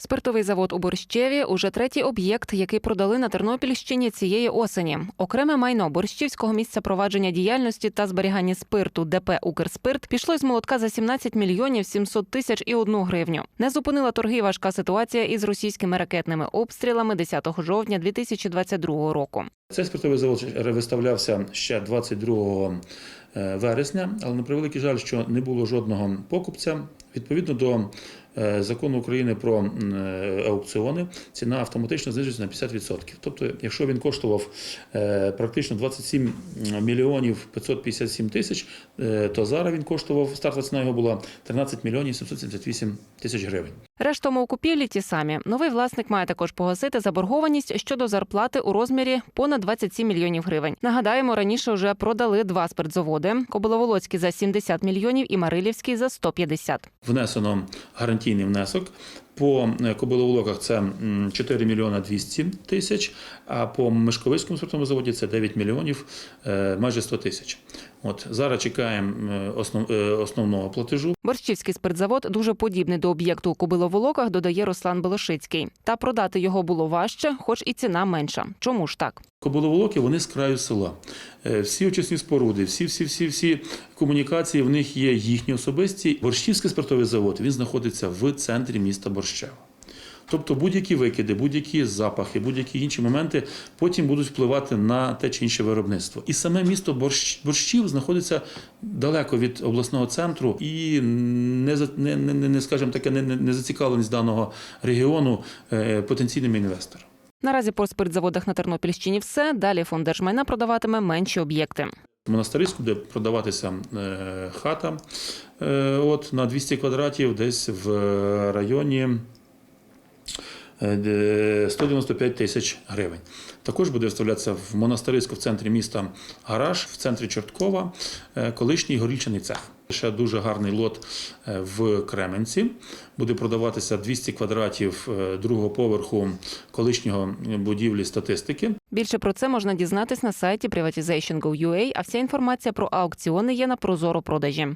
Спиртовий завод у Борщеві уже третій об'єкт, який продали на Тернопільщині цієї осені. Окреме майно борщівського місця провадження діяльності та зберігання спирту ДП Укрспирт пішло із молотка за 17 мільйонів 700 тисяч і одну гривню. Не зупинила торги важка ситуація із російськими ракетними обстрілами 10 жовтня 2022 року. Цей спиртовий завод виставлявся ще 22 е, вересня, але на превеликий жаль, що не було жодного покупця. Відповідно до закону України про е, аукціони, ціна автоматично знижується на 50%. Тобто, якщо він коштував е, практично 27 мільйонів 557 тисяч, е, то зараз він коштував, стартова ціна його була 13 мільйонів 778 тисяч гривень. Решта купівлі ті самі. Новий власник має також погасити заборгованість щодо зарплати у розмірі понад 27 мільйонів гривень. Нагадаємо, раніше вже продали два спиртзаводи: Кобиловолоцький за 70 мільйонів і Марилівський за 150. внесено гарантійний внесок. По е, Кобиловолоках це 4 мільйона 200 тисяч, а по Мишковицькому спиртовому заводі це 9 мільйонів е, майже 100 тисяч. От зараз чекаємо е, основ, основного платежу. Борщівський спиртзавод дуже подібний до об'єкту у Кобиловолоках, додає Руслан Белошицький. Та продати його було важче, хоч і ціна менша. Чому ж так? Кобиловолоки вони з краю села. Е, Всі очисні споруди, всі, всі, всі, всі комунікації в них є їхні особисті. Борщівський спиртовий завод він знаходиться в центрі міста Борщева. Тобто будь-які викиди, будь-які запахи, будь-які інші моменти потім будуть впливати на те чи інше виробництво. І саме місто Борщ, Борщів знаходиться далеко від обласного центру і не, не, не, не, скажімо таке, не, не, зацікавленість даного регіону е, потенційними інвесторами. Наразі по спиртзаводах на Тернопільщині все. Далі фонд держмайна продаватиме менші об'єкти. В Монастириську буде продаватися е, хата е, от, на 200 квадратів, десь в районі е, де 195 тисяч гривень. Також буде виставлятися в Монастириську в центрі міста гараж, в центрі Чорткова, е, колишній горільчаний цех. Ще дуже гарний лот е, в Кременці. Буде продаватися 200 квадратів е, другого поверху колишнього будівлі статистики. Більше про це можна дізнатись на сайті privatization.go.ua, а вся інформація про аукціони є на Прозоро продажі.